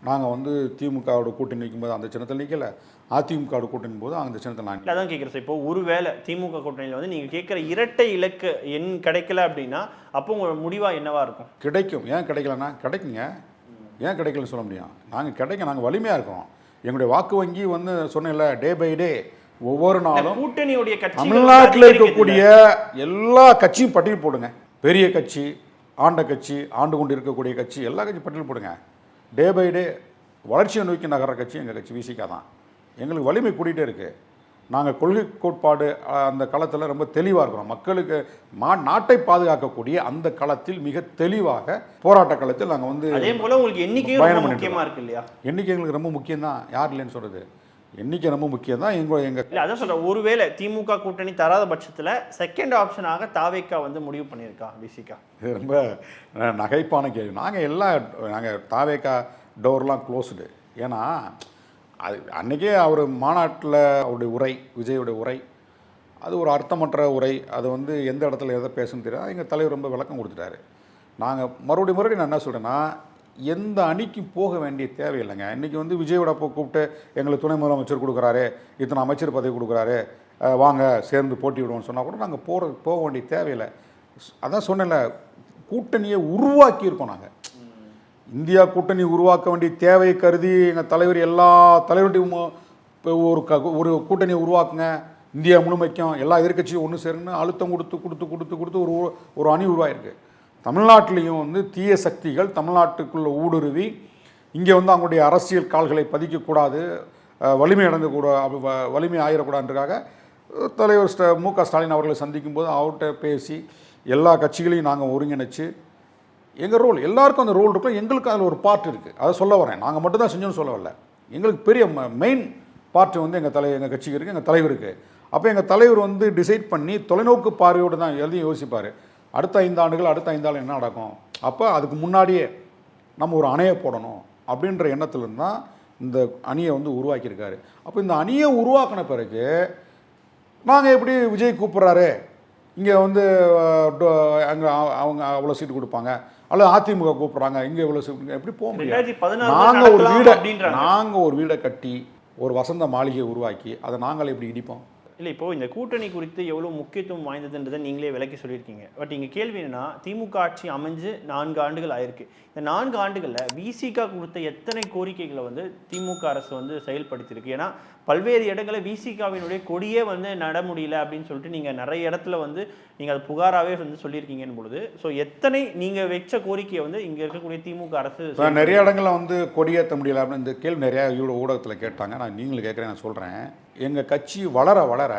[SPEAKER 3] நாங்கள் வந்து திமுகவோட கூட்டணி நிற்கும்போது அந்த சின்னத்தில் நிற்கல அதிமுகவோட கூட்டணி போது அந்த சின்னத்தில் நாங்கள்
[SPEAKER 2] அதான் கேட்குறேன் சார். இப்போ ஒருவேளை திமுக கூட்டணியில் வந்து நீங்க கேட்குற இரட்டை இலக்கு எண் கிடைக்கல அப்படின்னா அப்போ உங்களோட முடிவா என்னவா இருக்கும்?
[SPEAKER 3] கிடைக்கும். ஏன் கிடைக்கலன்னா கிடைக்குங்க. ஏன் கிடைக்கலன்னு சொல்ல முடியும்? நாங்கள் கிடைக்கும் நாங்கள் வலிமையாக இருக்கிறோம் எங்களுடைய வாக்கு வங்கி வந்து சொன்னேன்ல டே பை டே ஒவ்வொரு நாளும்
[SPEAKER 2] கூட்டணியுடைய
[SPEAKER 3] தமிழ்நாட்டில் இருக்கக்கூடிய எல்லா கட்சியும் பட்டியல் போடுங்க. பெரிய கட்சி ஆண்ட கட்சி ஆண்டு கொண்டு இருக்கக்கூடிய கட்சி எல்லா கட்சியும் பட்டியல் போடுங்க. டே பை டே வளர்ச்சியை நோக்கி நகர கட்சி எங்கள் கட்சி விசிகா தான். எங்களுக்கு வலிமை கூட்டிகிட்டே இருக்குது நாங்கள் கொள்கை கோட்பாடு அந்த களத்தில் ரொம்ப தெளிவாக இருக்கிறோம். மக்களுக்கு மா நாட்டை பாதுகாக்கக்கூடிய அந்த களத்தில் மிக தெளிவாக போராட்ட களத்தில் நாங்கள் வந்து
[SPEAKER 2] அதே போல உங்களுக்கு எண்ணிக்கையும்
[SPEAKER 3] பயணம்
[SPEAKER 2] ரொம்ப
[SPEAKER 3] பண்ணிட்டு
[SPEAKER 2] முக்கியமா இருக்கு இல்லையா?
[SPEAKER 3] எண்ணிக்கை எங்களுக்கு ரொம்ப முக்கியம் தான் யார் இல்லைன்னு சொல்கிறது எண்ணிக்கை ரொம்ப முக்கியம் தான் எங்கள் எங்கள்
[SPEAKER 2] இல்ல அதான் சொல்றேன். ஒருவேளை திமுக கூட்டணி தராத பட்சத்துல செகண்ட் ஆப்ஷனாக தாவேக்கா வந்து முடிவு பண்ணியிருக்கா பிசிகா
[SPEAKER 3] இது ரொம்ப நகைப்பான கேள்வி. நாங்கள் எல்லாம் நாங்கள் தாவேக்கா டோர்லாம் க்ளோஸ்டு ஏன்னா அது அன்றைக்கே அவர் மாநாட்டில் அவருடைய உரை விஜயோடைய உரை அது ஒரு அர்த்தமற்ற உரை. அது வந்து எந்த இடத்துல எதை பேசணும்னு தெரியாது. எங்கள் தலைவர் ரொம்ப விளக்கம் கொடுத்துட்டாரு. நாங்கள் மறுபடியும் மறுபடியும் நான் என்ன சொல்கிறேன்னா எந்த அணிக்கும் போக வேண்டிய தேவையில்லைங்க. இன்றைக்கி வந்து விஜயோட அப்போ கூப்பிட்டு எங்களுக்கு துணை முதலமைச்சர் கொடுக்குறாரு இத்தனை அமைச்சர் பதவி கொடுக்குறாரு வாங்க சேர்ந்து போட்டி விடுவோம்னு சொன்னால் கூட நாங்கள் போகிற போக வேண்டிய தேவையில்லை. அதான் சொன்னேன்ல கூட்டணியை உருவாக்கியிருக்கோம் நாங்கள் இந்தியா கூட்டணி உருவாக்க வேண்டிய தேவையை கருதி எங்கள் தலைவர் எல்லா தலைவர்கிட்டையும் இப்போ ஒரு க ஒரு கூட்டணியை உருவாக்குங்க. இந்தியா முழுமைக்கும் எல்லா எதிர்க்கட்சியும் ஒன்று சேருன்னு அழுத்தம் கொடுத்து கொடுத்து கொடுத்து கொடுத்து ஒரு ஒரு அணி உருவாயிருக்கு. தமிழ்நாட்டிலையும் வந்து தீய சக்திகள் தமிழ்நாட்டுக்குள்ளே ஊடுருவி இங்கே வந்து அவங்களுடைய அரசியல் கால்களை பதிக்கக்கூடாது வலிமை அடைந்தக்கூட வ- வலிமை ஆயிடக்கூடாதுன்றக்காக தலைவர் ஸ்ட மு க ஸ்டாலின் அவர்களை சந்திக்கும் போது அவர்கிட்ட பேசி எல்லா கட்சிகளையும் நாங்கள் ஒருங்கிணைச்சு எங்கள் ரோல் எல்லாருக்கும் அந்த ரோல் இருக்கும் எங்களுக்கு அதில் ஒரு பார்ட் இருக்குது அதை சொல்ல வரேன். நாங்கள் மட்டும் தான் செஞ்சோன்னு சொல்ல வரல எங்களுக்கு பெரிய மெயின் பார்ட்டு வந்து எங்கள் தலை எங்கள் கட்சிக்கு இருக்குது எங்கள் தலைவருக்கு. அப்போ எங்கள் தலைவர் வந்து டிசைட் பண்ணி தொலைநோக்கு பார்வையோடு தான் எதையும் யோசிப்பார். அடுத்த ஐந்து ஆண்டுகள் அடுத்த ஐந்து ஆண்டு என்ன நடக்கும்? அப்போ அதுக்கு முன்னாடியே நம்ம ஒரு அணையை போடணும் அப்படின்ற எண்ணத்துல இருந்து தான் இந்த அணியை வந்து உருவாக்கியிருக்காரு. அப்போ இந்த அணியை உருவாக்கின பிறகு நாங்கள் எப்படி விஜய் கூப்பிட்றாரு? இங்கே வந்து அங்கே அவங்க அவ்வளோ சீட்டு கொடுப்பாங்க. அல்லது அதிமுக கூப்பிட்றாங்க இங்கே இவ்வளோ சீட்டு எப்படி போக முடியாது
[SPEAKER 2] 2016
[SPEAKER 3] நாங்கள் ஒரு வீடை. நாங்கள் ஒரு வீடை கட்டி ஒரு வசந்த மாளிகையை உருவாக்கி அதை நாங்கள் எப்படி இடிப்போம்?
[SPEAKER 2] இல்லை இப்போ இந்த கூட்டணி குறித்து எவ்வளோ முக்கியத்துவம் வாய்ந்ததுன்றதை நீங்களே விளக்கி சொல்லியிருக்கீங்க. பட் இங்கே கேள்வி என்னன்னா திமுக ஆட்சி அமைஞ்சு நான்கு ஆண்டுகள் ஆயிருக்கு. இந்த நான்கு ஆண்டுகளில் விசிகா கொடுத்த எத்தனை கோரிக்கைகளை வந்து திமுக அரசு வந்து செயல்படுத்தியிருக்கு? ஏன்னா பல்வேறு இடங்களில் விசிகாவினுடைய கொடியே வந்து நட முடியல அப்படின்னு சொல்லிட்டு நீங்கள் நிறைய இடத்துல வந்து நீங்கள் அது புகாராகவே வந்து சொல்லியிருக்கீங்கன்னு பொழுது ஸோ எத்தனை நீங்கள் வச்ச கோரிக்கையை வந்து இங்கே இருக்கக்கூடிய திமுக அரசு
[SPEAKER 3] நிறைய இடங்களில் வந்து கொடியேற்ற முடியல அப்படின்னு இந்த கேள்வி நிறையா இவ்வளோ ஊடகத்தில் கேட்டாங்க. நான் நீங்களும் கேட்குறேன் நான் சொல்கிறேன் எங்கள் கட்சி வளர வளர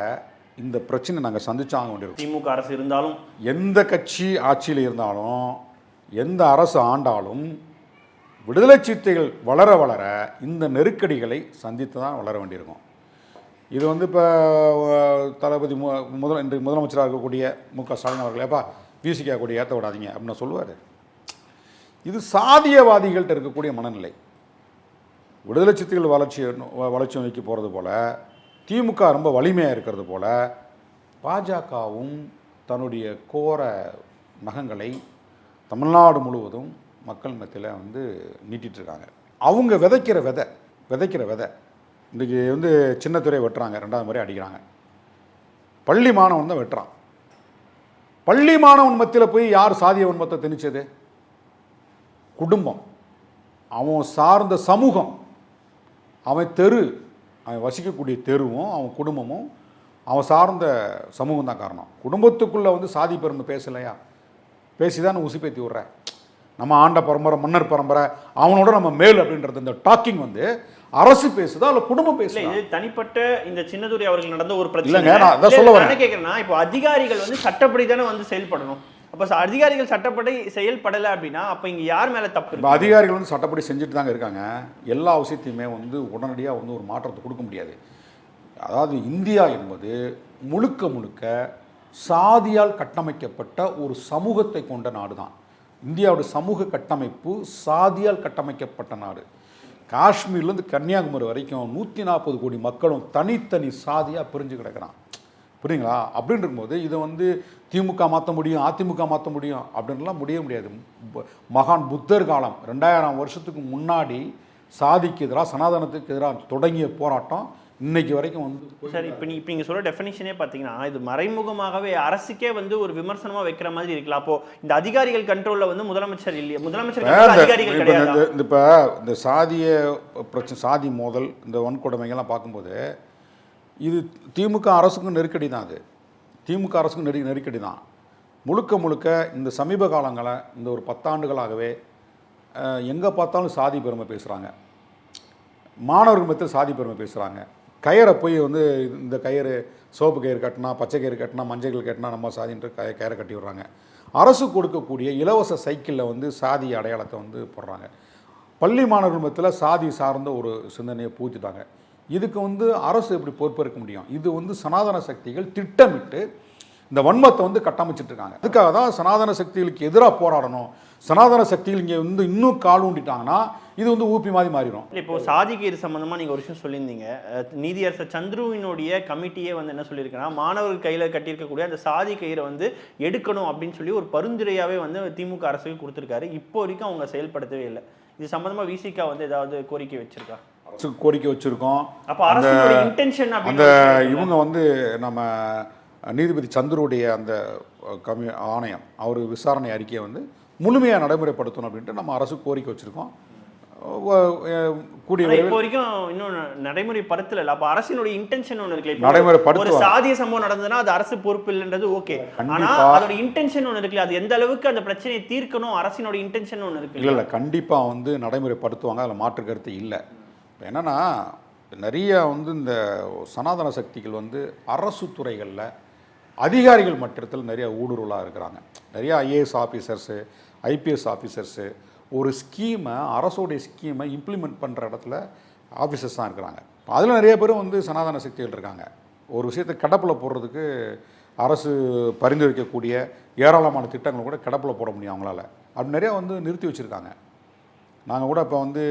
[SPEAKER 3] இந்த பிரச்சனை நாங்கள் சந்திச்சாங்க வேண்டியிருக்கோம்
[SPEAKER 2] திமுக அரசு இருந்தாலும்
[SPEAKER 3] எந்த கட்சி ஆட்சியில் இருந்தாலும் எந்த அரசு ஆண்டாலும் விடுதலை சிறுத்தைகள் வளர வளர இந்த நெருக்கடிகளை சந்தித்து தான் வளர வேண்டியிருக்கும். இது வந்து இப்போ தளபதி மு முதல் இன்றைக்கு முதலமைச்சராக இருக்கக்கூடிய மு க. ஸ்டாலின் அவர்கள் ஏப்பா விசிகா கொடி ஏற்ற விடாதீங்க அப்படின்னு சொல்லுவார். இது சாதியவாதிகள்கிட்ட இருக்கக்கூடிய மனநிலை. விடுதலை சிறுத்தைகள் வளர்ச்சி வளர்ச்சி நோக்கி போகிறது போல் திமுக ரொம்ப வலிமையாக இருக்கிறது போல் பாஜகவும் தன்னுடைய கோர நகங்களை தமிழ்நாடு முழுவதும் மக்கள் மத்தியில் வந்து நீட்டிகிட்ருக்காங்க அவங்க விதைக்கிற விதை விதைக்கிற விதை. இன்றைக்கி வந்து சின்னத்துறை வெட்டுறாங்க ரெண்டாவது முறை அடிக்கிறாங்க. பள்ளி மாணவன் தான் வெட்டுறான். பள்ளி மாணவன் மத்தியில் போய் யார் சாதிய உண்மத்தை திணிச்சது? குடும்பம். அவன் சார்ந்த சமூகம். அவன் தெரு அவன் வசிக்கக்கூடிய தெருவும் அவன் குடும்பமும் அவன் சார்ந்த சமூகம் தான் காரணம். குடும்பத்துக்குள்ளே வந்து சாதி பெருமை பேசலையா? பேசி தான் உசுப்பேத்தி விட்றேன். நம்ம ஆண்ட பரம்பரை மன்னர் பரம்பரை அவனோட நம்ம மேல் அப்படின்றது இந்த டாக்கிங் வந்து அரசு பேசுதா இல்லை குடும்பம்
[SPEAKER 2] இது தனிப்பட்ட இந்த சின்னதுரை அவர்கள் நடந்த ஒரு பிரச்சனை.
[SPEAKER 3] இல்லைங்க, நான் சொல்ல வரேன்.
[SPEAKER 2] என்ன கேட்கறேன்னா இப்போ அதிகாரிகள் வந்து சட்டப்படி தானே வந்து செயல்படணும். அப்ப அதிகாரிகள் சட்டப்படி செயல்படலை அப்படின்னா அப்ப இங்க யார் மேல தப்பு
[SPEAKER 3] இப்போ அதிகாரிகள் வந்து சட்டப்படி செஞ்சுட்டு தாங்க இருக்காங்க. எல்லா விஷயத்தையுமே வந்து உடனடியாக வந்து ஒரு மாற்றத்தை கொடுக்க முடியாது. அதாவது இந்தியா என்பது முழுக்க முழுக்க சாதியால் கட்டமைக்கப்பட்ட ஒரு சமூகத்தை கொண்ட நாடு தான் இந்தியாவோட சமூக கட்டமைப்பு சாதியால் கட்டமைக்கப்பட்ட நாடு. காஷ்மீர்லேருந்து கன்னியாகுமரி வரைக்கும் நூற்றி நாற்பது கோடி மக்களும் தனித்தனி சாதியாக பிரிஞ்சு கிடக்கிறான். புரியுங்களா? அப்படின்னு இருக்கும்போது இதை வந்து திமுக மாற்ற முடியும் அதிமுக மாற்ற முடியும் அப்படின்லாம் முடிய முடியாது. மகான் புத்தர் காலம் ரெண்டாயிரம் வருஷத்துக்கு முன்னாடி சாதிக்கு எதிராக சனாதனத்துக்கு எதிராக தொடங்கிய போராட்டம் இன்னைக்கு வரைக்கும் வந்து
[SPEAKER 2] சார் இப்போ நீ இப்போ நீங்க சொல்ற டெஃபினிஷனே பாத்தீங்கன்னா இது மறைமுகமாகவே அரசுக்கே வந்து ஒரு விமர்சனமா வைக்கிற மாதிரி இருக்கலாம். அப்போ இந்த அதிகாரிகள் கண்ட்ரோல்ல வந்து முதலமைச்சர் இல்லையா முதலமைச்சர் அதிகாரிகள் கிடையாது?
[SPEAKER 3] இப்போ இந்த சாதிய பிரச்சனை சாதி மோதல் இந்த வன்கொடுமைகள்லாம் பார்க்கும்போது இது திமுக அரசுக்கும் நெருக்கடி தான் அது. திமுக அரசுக்கும் நெரு நெருக்கடி தான். முழுக்க முழுக்க இந்த சமீப காலங்களில் இந்த ஒரு பத்தாண்டுகளாகவே எங்கே பார்த்தாலும் சாதி பெருமை பேசுகிறாங்க மாணவர்கள் மத்தியில் சாதி பெருமை பேசுகிறாங்க கயரை போய் வந்து இந்த கயிறு சோப்பு கயிறு கட்டினா பச்சை கயிறு கட்டினா மஞ்சள் கயிறு கட்டினா நம்ம சாதின்ற கய கயிறை கட்டி விடுறாங்க. அரசு கொடுக்கக்கூடிய இலவச சைக்கிளில் வந்து சாதி அடையாளத்தை வந்து போடுறாங்க. பள்ளி மாணவர்கள் மத்தியில் சாதி சார்ந்த ஒரு சிந்தனையை பூத்திட்டாங்க. இதுக்கு வந்து அரசு எப்படி பொறுப்பேற்க முடியும்? இது வந்து சனாதன சக்திகள் திட்டமிட்டு இந்த வன்மத்தை வந்து கட்டமைச்சிட்டு இருக்காங்க அதுக்காக தான் சனாதன சக்திகளுக்கு எதிராக போராடணும். சனாதன சக்திகள் இங்கே வந்து இன்னும் கால் ஊண்டிட்டாங்கன்னா இது வந்து ஊப்பி மாதிரி மாறிடும்.
[SPEAKER 2] இப்போ சாதிக்கீர் சம்பந்தமா நீங்க ஒரு விஷயம் சொல்லியிருந்தீங்க. நீதியரசர் சந்துருவினுடைய கமிட்டியே வந்து என்ன சொல்லியிருக்குன்னா மாணவர்கள் கையில கட்டியிருக்கக்கூடிய அந்த சாதி கயிறை வந்து எடுக்கணும் அப்படின்னு சொல்லி ஒரு பரிந்துரையாவே வந்து திமுக அரசுக்கு கொடுத்துருக்காரு. இப்போ வரைக்கும் அவங்க செயல்படுத்தவே இல்லை. இது சம்பந்தமா விசிகா வந்து ஏதாவது கோரிக்கை வச்சிருக்கா?
[SPEAKER 3] அரசுக்கு கோரிக்கை வச்சுருக்கோம்.
[SPEAKER 2] அப்ப அரசுடைய இன்டென்ஷன்
[SPEAKER 3] அந்த இவங்க வந்து நம்ம நீதிபதி சந்துருடைய அந்த கமி ஆணையம் அவர் விசாரணை அறிக்கையை வந்து முழுமையாக நடைமுறைப்படுத்தணும் அப்படின்ட்டு நம்ம அரசு கோரிக்கை வச்சுருக்கோம். கூடிய
[SPEAKER 2] இப்போ வரைக்கும் இன்னும் நடைமுறைப்படுத்தல அப்ப அரசினுடைய இன்டென்ஷன் ஒண்ணு இருக்கு. இப்போ ஒரு
[SPEAKER 3] நடைமுறைப்படுத்துவாங்க.
[SPEAKER 2] சாதிய சம்பவம் நடந்ததுன்னா அது அரசு பொறுப்பு இல்லைன்றது ஓகே. ஆனா
[SPEAKER 3] கண்டிப்பா.
[SPEAKER 2] அதோட இன்டென்ஷன் ஒண்ணு இருக்குல்ல. அது எந்த அளவுக்கு அந்த பிரச்சனையை தீர்க்கணும் அரசினோட இன்டென்ஷன் ஒண்ணு இருக்கு.
[SPEAKER 3] இல்லை இல்லை. கண்டிப்பாக வந்து நடைமுறைப்படுத்துவாங்க. அதில் மாற்று கருத்து இல்லை. என்னென்னா நிறைய வந்து இந்த சனாதன சக்திகள் வந்து அரசு துறைகளில் அதிகாரிகள் மட்டத்தில் நிறைய ஊடுருவலாக இருக்கிறாங்க. நிறைய ஐஏஎஸ் ஆஃபீஸர்ஸு ஐபிஎஸ் ஆஃபீஸர்ஸு ஒரு ஸ்கீமை அரசோடைய ஸ்கீமை இம்ப்ளிமெண்ட் பண்ணுற இடத்துல ஆஃபீஸர்ஸ் தான் இருக்கிறாங்க. அதில் நிறைய பேரும் வந்து சனாதன சக்திகள் இருக்காங்க. ஒரு விஷயத்தை கடப்பில் போடுறதுக்கு அரசு பரிந்துரைக்கக்கூடிய ஏராளமான திட்டங்கள் கூட கடப்பில் போட முடியும் அவங்களால. அப்படி நிறையா வந்து நிறுத்தி வச்சுருக்காங்க. நாங்கள் கூட இப்போ வந்து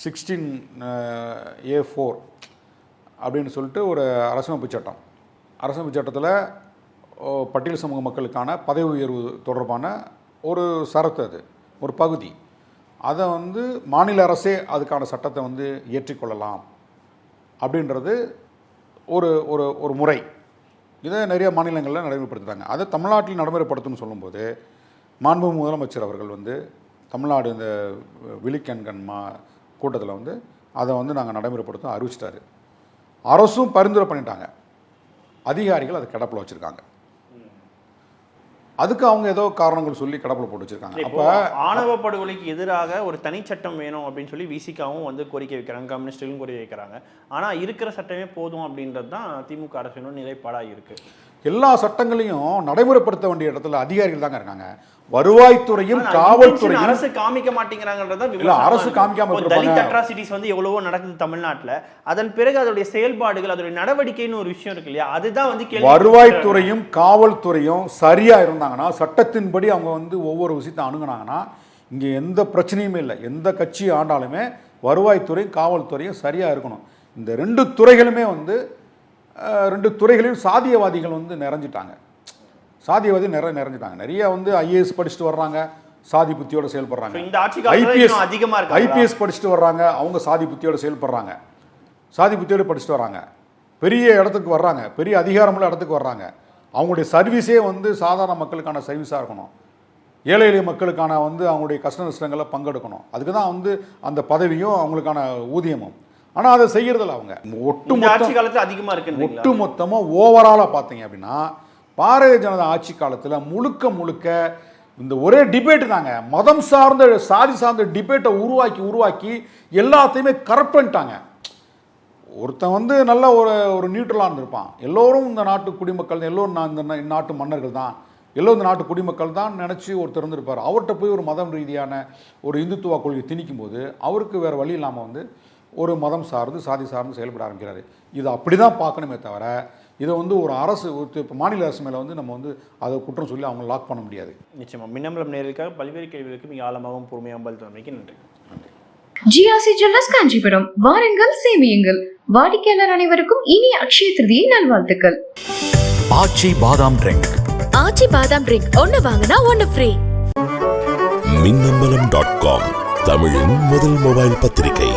[SPEAKER 3] சிக்ஸ்டீன் ஏ ஃபோர் அப்படின்னு சொல்லிட்டு ஒரு அரசமைப்பு சட்டம். அரசமைப்பு சட்டத்தில் பட்டியல் சமூக மக்களுக்கான பதவி உயர்வு தொடர்பான ஒரு சரத்து அது ஒரு பகுதி. அதை வந்து மாநில அரசே அதுக்கான சட்டத்தை வந்து ஏற்றிக்கொள்ளலாம் அப்படின்றது ஒரு ஒரு ஒரு முறை. இதை நிறைய மாநிலங்களில் நடைமுறைப்படுத்துகிறாங்க அதை தமிழ்நாட்டில் நடைமுறைப்படுத்தணும்னு சொல்லும்போது மாண்பு முதலமைச்சர் அவர்கள் வந்து தமிழ்நாடு இந்த விழிக்கண்கண் மா கூட்டத்தில் வந்து அதை வந்து நாங்கள் நடைமுறைப்படுத்த அறிவிச்சிட்டாரு. அரசும் பரிந்துரை பண்ணிட்டாங்க. அதிகாரிகள் அதை கிடப்பில் வச்சுருக்காங்க. அதுக்கு அவங்க ஏதோ காரணங்கள் சொல்லி கிடப்பில் போட்டு வச்சுருக்காங்க. அப்போ
[SPEAKER 2] ஆணவ படுகொலைக்கு எதிராக ஒரு தனிச்சட்டம் வேணும் அப்படின்னு சொல்லி விசிகாவும் வந்து கோரிக்கை வைக்கிறாங்க கம்யூனிஸ்டுகளும் கோரிக்கை வைக்கிறாங்க. ஆனா இருக்கிற சட்டமே போதும் அப்படின்றது தான் திமுக அரசினோட நிலைப்பாடா இருக்கு.
[SPEAKER 3] எல்லா சட்டங்களையும் நடைமுறைப்படுத்த வேண்டிய இடத்துல அதிகாரிகள் தாங்க இருக்காங்க. வருவாய்த்துறையும் காவல்துறையும்
[SPEAKER 2] intention அரசு காமிக்க மாட்டேங்கிறாங்கன்றதா
[SPEAKER 3] இல்ல, அரசு காமிக்காம.
[SPEAKER 2] தலித் அட்ராசிட்டிஸ் வந்து எவ்வளவோ நடக்குது தமிழ்நாட்டுல. அதன் பிறகு அதோடைய செயல்பாடுகள் அதோடைய நடவடிக்கைன்னு ஒரு விஷயம் இருக்கு இல்லையா? அதுதான் வந்து
[SPEAKER 3] வருவாய்த்துறையும் காவல்துறையும் சரியா இருந்தாங்கன்னா சட்டத்தின்படி அவங்க வந்து ஒவ்வொரு விஷயத்தை அணுகுனாங்கன்னா இங்க எந்த பிரச்சனையுமே இல்லை. எந்த கட்சி ஆண்டாலுமே வருவாய்த்துறையும் காவல்துறையும் சரியா இருக்கணும். இந்த ரெண்டு துறைகளுமே வந்து ரெண்டு துறைகளையும் சாதியவாதிகள் வந்து நிறைஞ்சிட்டாங்க. சாதியவாதி நிறைய நிறைஞ்சிட்டாங்க. நிறைய வந்து ஐஏஎஸ் படிச்சுட்டு வர்றாங்க சாதி புத்தியோட செயல்படுறாங்க.
[SPEAKER 2] இந்த
[SPEAKER 3] ஐபிஎஸ்
[SPEAKER 2] இன்னும் அதிகமா இருக்காங்களா?
[SPEAKER 3] ஐபிஎஸ் படிச்சுட்டு வர்றாங்க அவங்க சாதி புத்தியோட செயல்படுறாங்க. சாதி புத்தியோட படிச்சுட்டு வர்றாங்க. பெரிய இடத்துக்கு வர்றாங்க பெரிய அதிகாரமுள்ள இடத்துக்கு வர்றாங்க. அவங்களுடைய சர்வீஸே வந்து சாதாரண மக்களுக்கான சர்வீஸாக இருக்கணும். ஏழை எளிய மக்களுக்கான வந்து அவங்களுடைய கஷ்ட நஷ்டங்களில் பங்கெடுக்கணும். அதுக்கு தான் வந்து அந்த பதவியும் அவங்களுக்கான ஊதியமும். ஆனால் அதை செய்யறதில்ல அவங்க. ஒட்டு
[SPEAKER 2] ஆட்சி காலத்துல அதிகமா இருக்குன்றீங்களா?
[SPEAKER 3] ஒட்டு மொத்தமாக ஓவராலாக பார்த்தீங்க அப்படின்னா பாரதிய ஜனதா ஆட்சி காலத்தில் முழுக்க முழுக்க இந்த ஒரே டிபேட் தாங்க. மதம் சார்ந்த சாதி சார்ந்த டிபேட்டை உருவாக்கி உருவாக்கி எல்லாத்தையுமே கரெக்ட் பண்ணிட்டாங்க. ஒருத்தன் வந்து நல்ல ஒரு ஒரு நியூட்ரலாக இருந்திருப்பான். எல்லோரும் இந்த நாட்டு குடிமக்கள் எல்லோரும் நான் இந்த நாட்டு மன்னர்கள் தான். எல்லோரும் இந்த நாட்டு குடிமக்கள் தான் நினச்சி ஒருத்தர் இருந்திருப்பார். அவர்கிட்ட போய் ஒரு மதம் ரீதியான ஒரு இந்துத்துவ கொள்கை திணிக்கும் போது அவருக்கு வேறு வழி இல்லாமல் வந்து ஒரு மதம் சார்ந்து சாதி சார்ந்து செயல்பட ஆரம்பிக்கிறாரு. இது அப்படி தான் பார்க்கணுமே தவிர இதை வந்து ஒரு அரசு ஒரு இப்ப மாநில அரசு மேலே வந்து நம்ம வந்து அதை குற்றம் சொல்லி அவங்க லாக் பண்ண முடியாது.
[SPEAKER 2] நிச்சயமா. மின்னம்பலம் நேர்களுக்காக பல்வேறு கேள்விகளுக்கு மிக ஆழமாகவும் பொறுமையாகவும் பதில் தந்தமைக்கு நன்றி.
[SPEAKER 1] GRC jewellers Kanchipuram. வாருங்கள் சேமியுங்கள். வாடிக்கையாளர் அனைவருக்கும் இனிய அக்ஷய திருதியை நல்வாழ்த்துக்கள்.
[SPEAKER 4] ஆச்சி பாதாம் ட்ரிங்க்.
[SPEAKER 5] ஆச்சி பாதாம் ட்ரிங்க். ஒன்னு வாங்கினா ஒன்னு ஃப்ரீ
[SPEAKER 6] மின்னம்பலம் டாட் காம் தமிழின் முதல் மொபைல் பத்திரிகை.